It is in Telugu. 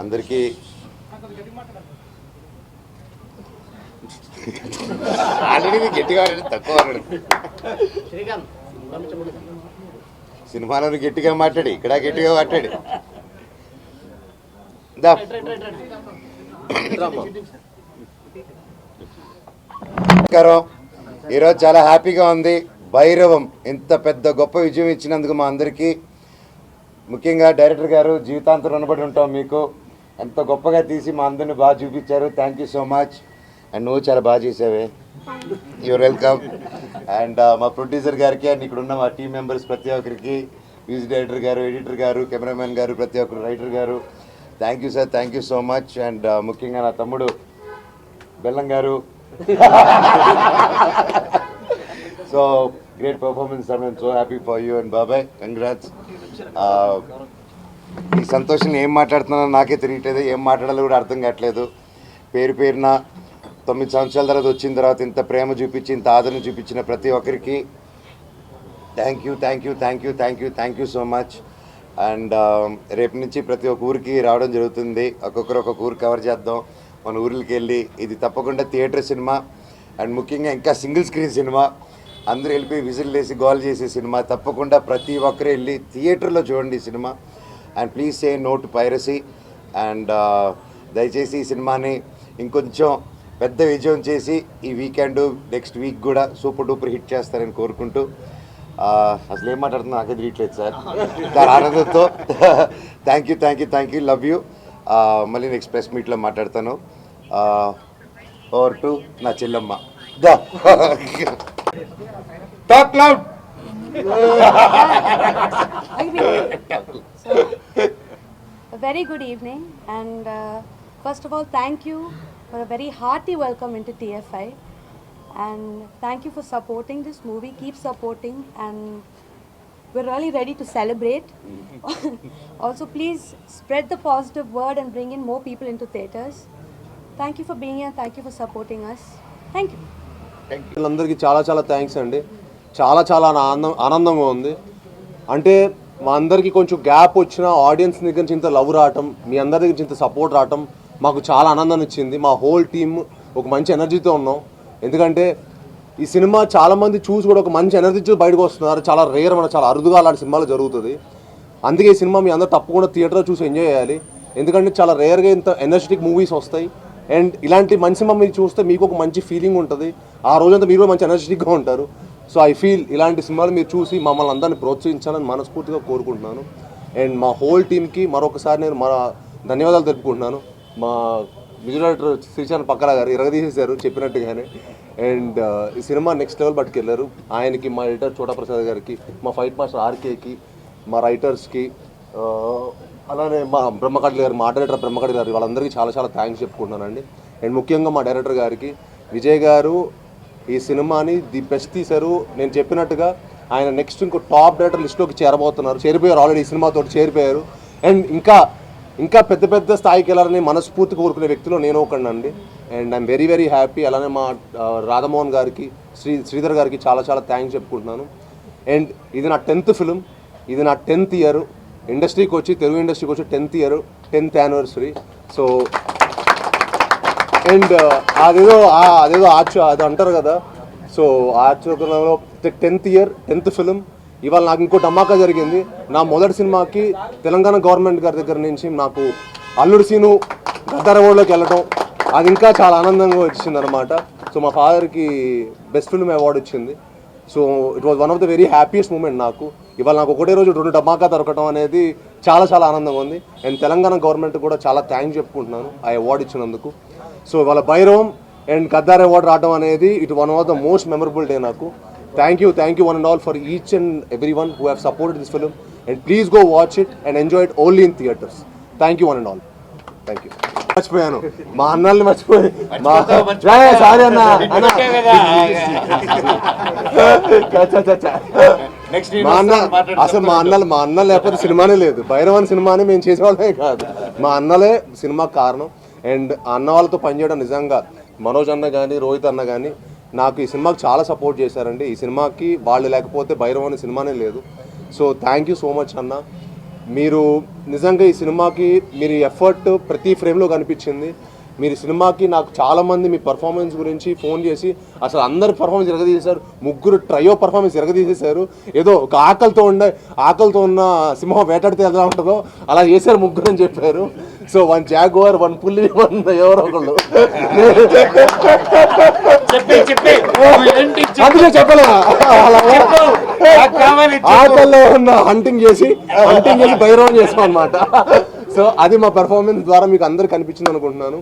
అందరికీ ఆల్రెడీ గట్టిగా తక్కువ సినిమాలో గట్టిగా మాట్లాడి ఇక్కడ గట్టిగా మాట్లాడి. నమస్కారం. ఈరోజు చాలా హ్యాపీగా ఉంది. భైరవం ఇంత పెద్ద గొప్ప విజయం ఇచ్చినందుకు మా అందరికీ ముఖ్యంగా డైరెక్టర్ గారు జీవితాంతం రుణపడి ఉంటాం మీకు. ఎంత గొప్పగా తీసి మా అందరిని బాగా చూపించారు. Thank you so much and నువ్వు చాలా బాగా చేసావే. యువర్ వెల్కమ్ అండ్ మా ప్రొడ్యూసర్ గారికి అండ్ ఇక్కడ ఉన్న మా టీం మెంబర్స్ ప్రతి ఒక్కరికి మ్యూజిక్ డైరెక్టర్ గారు ఎడిటర్ గారు కెమెరామెన్ గారు ప్రతి ఒక్కరు రైటర్ గారు thank you sir thank you so much and ముఖ్యంగా నా తమ్ముడు బెల్లం గారు. సో గ్రేట్ పర్ఫార్మెన్స్ సార్ నేను so happy for you and బాబాయ్ కంగ్రాట్స్ ఈ సంతోషం ఏం మాట్లాడుతున్నానో నాకే తెలియట్లేదు ఏం మాట్లాడాలో కూడా అర్థం కావట్లేదు. పేరు పేరున తొమ్మిది సంవత్సరాల తర్వాత వచ్చిన తర్వాత ఇంత ప్రేమ చూపించి ఇంత ఆదరణ చూపించిన ప్రతి ఒక్కరికి thank you thank you thank you thank you thank you so much and రేపు నుంచి ప్రతి ఒక్క ఊరికి రావడం జరుగుతుంది. ఒక్కొక్కరు ఒక్కొక్క ఊరు కవర్ చేద్దాం. మన ఊర్లకి వెళ్ళి ఇది తప్పకుండా థియేటర్ సినిమా. అండ్ ముఖ్యంగా ఇంకా సింగిల్ స్క్రీన్ సినిమా. అందరూ వెళ్ళిపోయి విజిల్ వేసి గోల్ చేసే సినిమా. తప్పకుండా ప్రతి ఒక్కరు వెళ్ళి థియేటర్లో చూడండి ఈ cinema. And please say no to piracy and దయచేసి ఈ సినిమాని ఇంకొంచెం పెద్ద విజయం చేసి ఈ వీకెండ్ నెక్స్ట్ వీక్ కూడా సూపర్ డూపర్ హిట్ చేస్తారని కోరుకుంటూ అసలు ఏం మాట్లాడుతున్నా నాకే తెలియట్లేదు సార్. దాని ఆనందంతో thank you thank you thank you love you మళ్ళీ నెక్స్ట్ ప్రెస్ మీట్లో మాట్లాడతాను. ఓవర్ టు నా చెల్లమ్మ. దా. Talk loud. a very good evening, and uh, first of all, thank you for a very hearty welcome into TFI, and thank you for supporting this movie. Keep supporting, and we're really ready to celebrate. also, please spread the positive word and bring in more people into theaters. Thank you for being here. Thank you for supporting us. Thank you. వీళ్ళందరికీ చాలా చాలా థ్యాంక్స్ అండి. చాలా చాలా ఆనందం ఆనందంగా ఉంది. అంటే మా అందరికీ కొంచెం గ్యాప్ వచ్చిన ఆడియన్స్ దగ్గర నుంచి ఇంత లవ్ రావటం మీ అందరి దగ్గర నుంచి ఇంత సపోర్ట్ రావటం మాకు చాలా ఆనందాన్ని ఇచ్చింది. మా హోల్ టీమ్ ఒక మంచి ఎనర్జీతో ఉన్నాం. ఎందుకంటే ఈ సినిమా చాలామంది చూసి కూడా ఒక మంచి ఎనర్జీతో బయటకు వస్తున్నారు. చాలా రేర్ మన చాలా అరుదుగా అలాంటి సినిమాలు జరుగుతుంది. అందుకే ఈ సినిమా మీ అందరూ తప్పకుండా థియేటర్లో చూసి ఎంజాయ్ చేయాలి. ఎందుకంటే చాలా రేర్గా ఇంత ఎనర్జెటిక్ మూవీస్ వస్తాయి. అండ్ ఇలాంటి మంచి సినిమా మీరు చూస్తే మీకు ఒక మంచి ఫీలింగ్ ఉంటుంది. ఆ రోజంతా మీరు కూడా మంచి ఎనర్జెటిక్గా ఉంటారు. సో ఐ ఫీల్ ఇలాంటి సినిమాలు మీరు చూసి మమ్మల్ని అందరిని ప్రోత్సహించాలని మనస్ఫూర్తిగా కోరుకుంటున్నాను. అండ్ మా హోల్ టీమ్కి మరొకసారి నేను మన ధన్యవాదాలు తెలుపుకుంటున్నాను. మా విజయనగర్ శ్రీశాంత్ పక్కన గారు ఇరగదీసేశారు చెప్పినట్టుగానే. అండ్ uh, ఈ సినిమా నెక్స్ట్ లెవెల్ పట్టుకెళ్ళారు ఆయనకి మా ఎడిటర్ చోటా ప్రసాద్ గారికి మా ఫైట్ మాస్టర్ ఆర్కేకి మా రైటర్స్కి అలానే మా బ్రహ్మకడ్లి గారు మా డైరెక్టర్ బ్రహ్మకడ్లి గారు వాళ్ళందరికీ చాలా చాలా థ్యాంక్స్ చెప్పుకుంటున్నానండి. అండ్ ముఖ్యంగా మా డైరెక్టర్ గారికి విజయ్ గారు ఈ సినిమాని ది బెస్ట్ తీశారు. నేను చెప్పినట్టుగా ఆయన నెక్స్ట్ ఇంకో టాప్ డైరెక్టర్ లిస్ట్లోకి చేరబోతున్నారు. చేరిపోయారు ఆల్రెడీ ఈ సినిమాతో చేరిపోయారు. అండ్ ఇంకా ఇంకా పెద్ద పెద్ద స్థాయికి వెళ్ళాలని మనస్ఫూర్తి కోరుకునే వ్యక్తిలో నేను ఒకనండి and I'm very very happy. అలానే మా రాధమోహన్ గారికి శ్రీ శ్రీధర్ గారికి చాలా చాలా థ్యాంక్స్ చెప్పుకుంటున్నాను. అండ్ ఇది నా టెన్త్ ఫిలిం ఇది నా టెన్త్ ఇయర్ ఇండస్ట్రీకి వచ్చి తెలుగు ఇండస్ట్రీకి వచ్చి tenth year tenth anniversary so and అదేదో అదేదో ఆర్చ్ అది అంటారు కదా. సో ఆచరణలో టెన్త్ ఇయర్ టెన్త్ ఫిలిం ఇవాళ నాకు ఇంకో డమాకా జరిగింది. నా మొదటి సినిమాకి తెలంగాణ గవర్నమెంట్ గారి దగ్గర నుంచి నాకు అల్లుడు సీను గద్దర వెళ్ళడం అది ఇంకా చాలా ఆనందంగా వచ్చింది అనమాట సో మా ఫాదర్కి బెస్ట్ ఫిల్మ్ అవార్డు వచ్చింది. So it was one of the very happiest moment నాకు. ఇవాళ నాకు ఒకటే రోజు రెండు డమాకా దొరకడం అనేది చాలా చాలా ఆనందంగా ఉంది. అండ్ తెలంగాణ గవర్నమెంట్ కూడా చాలా థ్యాంక్స్ చెప్పుకుంటున్నాను ఆ అవార్డు ఇచ్చినందుకు. సో ఇవాళ భైరవం అండ్ గద్దార్ అవార్డు రావడం అనేది it one of the most memorable day నాకు. Thank you thank you one and all for each and every one who have supported this film and please go watch it and enjoy it only in theatres thank you one and all thank you మర్చిపోయాను. మా అన్నల్ని మర్చిపోయి మా సారీ అన్న అన్న. మా అన్న అసలు మా అన్నలు మా అన్న లేకపోతే సినిమానే లేదు. భైరవన్ సినిమాని మేము చేసేవాళ్ళమే కాదు. మా అన్నలే సినిమా కారణం. అండ్ అన్న వాళ్ళతో పనిచేయడం నిజంగా మనోజ్ అన్న కానీ రోహిత్ అన్న కానీ నాకు ఈ సినిమాకి చాలా సపోర్ట్ చేశారండి. ఈ సినిమాకి వాళ్ళు లేకపోతే భైరవన్ సినిమానే లేదు. So thank you so much అన్న. మీరు నిజంగా ఈ సినిమాకి మీరు ఎఫర్ట్ ప్రతి ఫ్రేమ్లో కనిపించింది. మీరు సినిమాకి నాకు చాలామంది మీ పర్ఫార్మెన్స్ గురించి ఫోన్ చేసి అసలు అందరి పర్ఫార్మెన్స్ ఎరగదీశారు ముగ్గురు ట్రయో పర్ఫార్మెన్స్ ఎరగదీసేశారు ఏదో ఒక ఆకలితో ఉండే ఆకలితో ఉన్న సింహం వేటాడితే ఎలా ఉంటుందో అలా చేశారు ముగ్గురు అని చెప్పారు. సో వన్ జాగువార్ వన్ పుల్లి వన్ ఎవరో ఒకళ్ళు. అందుకే కావాలి ఆకల్లో ఉన్న హంటింగ్ చేసి హంటింగ్ చేసి బైరవం చేసాం అనమాట సో అది మా పెర్ఫార్మెన్స్ ద్వారా మీకు అందరు కనిపించింది అనుకుంటున్నాను.